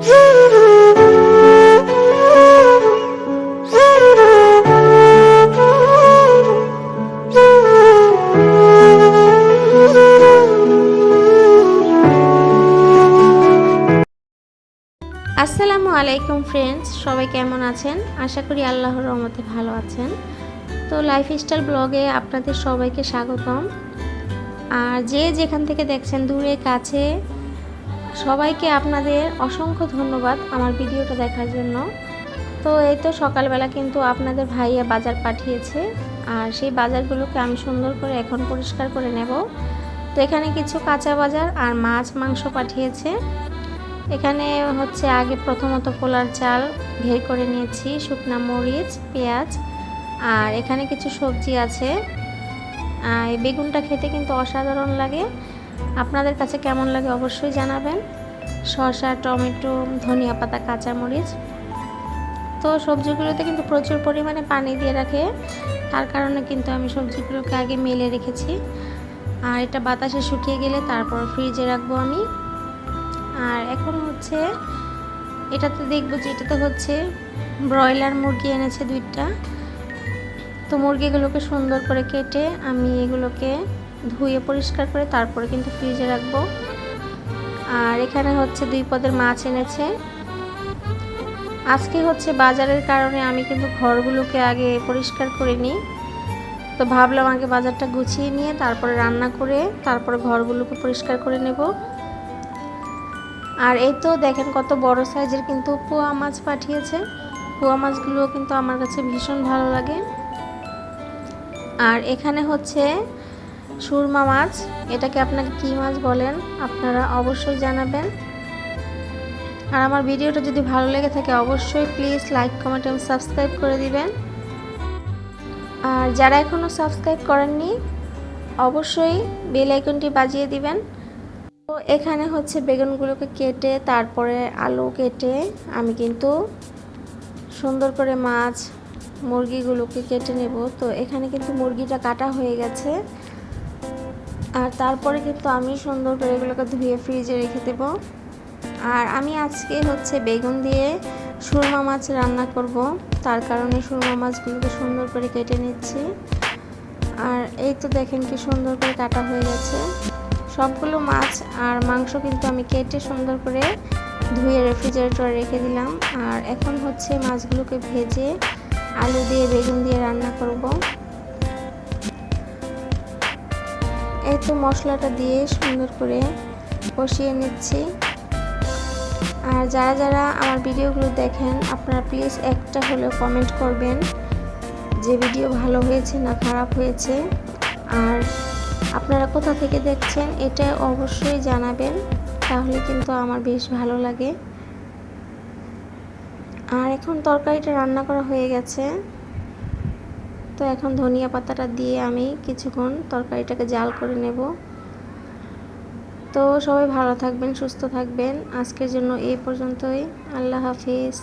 আসসালামু আলাইকুম ফ্রেন্ডস সবাই কেমন আছেন? আশা করি আল্লাহর রহমতে ভালো আছেন। তো লাইফস্টাইল ব্লগে আপনাদের সবাইকে স্বাগতম। আর যে যেখান থেকে দেখছেন, দূরে, কাছে সবাইকে আপনাদের অসংখ্য ধন্যবাদ আমার ভিডিওটা দেখার জন্য। তো এই তো সকালবেলা কিন্তু আপনাদের ভাইয়া বাজার পাঠিয়েছে, আর সেই বাজারগুলোকে আমি সুন্দর করে এখন পরিষ্কার করে নেব। তো এখানে কিছু কাঁচা বাজার আর মাছ, মাংস পাঠিয়েছে। এখানে হচ্ছে আগে প্রথমত পোলার চাল বের করে নিয়েছি, শুকনা মরিচ, পেঁয়াজ, আর এখানে কিছু সবজি আছে। এই বেগুনটা খেতে কিন্তু অসাধারণ লাগে। আপনাদের কাছে কেমন লাগে অবশ্যই জানাবেন। শসা, টমেটো, ধনিয়া পাতা, কাঁচামরিচ। তো সবজিগুলোতে কিন্তু প্রচুর পরিমাণে পানি দিয়ে রাখে। তার কারণে কিন্তু আমি সবজিগুলোকে আগে মেলে রেখেছি। আর এটা বাতাসে শুকিয়ে গেলে তারপর ফ্রিজে রাখব আমি। আর এখন হচ্ছে, এটাতে দেখব যে এটাতে হচ্ছে ব্রয়লার মুরগি এনেছে দুইটা। তো মুরগিগুলোকে সুন্দর করে কেটে আমি এগুলোকে ধুয়ে পরিষ্কার করে তারপরে কিন্তু ফ্রিজে রাখব। আর এখানে হচ্ছে দুই পদের মাছ এনেছে। আজকে হচ্ছে বাজারের কারণে আমি কিন্তু ঘরগুলোকে আগে পরিষ্কার করে নিই। তো ভাবলাম আগে বাজারটা গুছিয়ে নিয়ে তারপরে রান্না করে তারপরে ঘরগুলোকে পরিষ্কার করে নেব। আর এই তো দেখেন কত বড় সাইজের কিন্তু পোয়া মাছ পাঠিয়েছে। পোয়া মাছগুলো কিন্তু আমার কাছে ভীষণ ভালো লাগে। আর এখানে হচ্ছে সুরমা মাছ, এটাকে আপনাকে কী মাছ বলেন? আপনারা অবশ্যই জানাবেন। আর আমার ভিডিওটা যদি ভালো লেগে থাকে, অবশ্যই প্লিজ লাইক কমেন্ট এবং সাবস্ক্রাইব করে দিবেন। আর যারা এখনও সাবস্ক্রাইব করেননি, অবশ্যই বেল আইকনটি বাজিয়ে দিবেন। তো এখানে হচ্ছে বেগুনগুলোকে কেটে, তারপরে আলু কেটে আমি কিন্তু সুন্দর করে মাছ, মুরগিগুলোকে কেটে নেব। তো এখানে কিন্তু মুরগিটা কাটা হয়ে গেছে। আর তারপরে কিন্তু আমি সুন্দর করে এগুলোকে ধুয়ে ফ্রিজে রেখে দেব। আর আমি আজকে হচ্ছে বেগুন দিয়ে সুরমা মাছ রান্না করব। তার কারণে সুরমা মাছগুলোকে সুন্দর করে কেটে নিচ্ছি। আর এই তো দেখেন কি সুন্দর করে কাটা হয়ে গেছে। সবগুলো মাছ আর মাংস কিন্তু আমি কেটে সুন্দর করে ধুয়ে রেফ্রিজারেটরে রেখে দিলাম। আর এখন হচ্ছে মাছগুলোকে ভেজে আলু দিয়ে বেগুন দিয়ে রান্না করব। এই তো মশলাটা দিয়ে সুন্দর করে কষিয়ে নিচ্ছি। আর যারা যারা আমার ভিডিওগুলো দেখেন, আপনারা প্লিজ একটা হলেও কমেন্ট করবেন যে ভিডিও ভালো হয়েছে না খারাপ হয়েছে। আর আপনারা কোথা থেকে দেখছেন, এটা অবশ্যই জানাবেন, তাহলে কিন্তু আমার বেশ ভালো লাগে। আর এখন তরকারিটা রান্না করা হয়ে গেছে। তো এখন ধনিয়া পাতাটা দিয়ে আমি কিছুক্ষণ তরকারিটাকে জাল করে নেব। তো সবাই ভালো থাকবেন, সুস্থ থাকবেন। আজকের জন্য এই পর্যন্তই। আল্লাহ হাফিজ।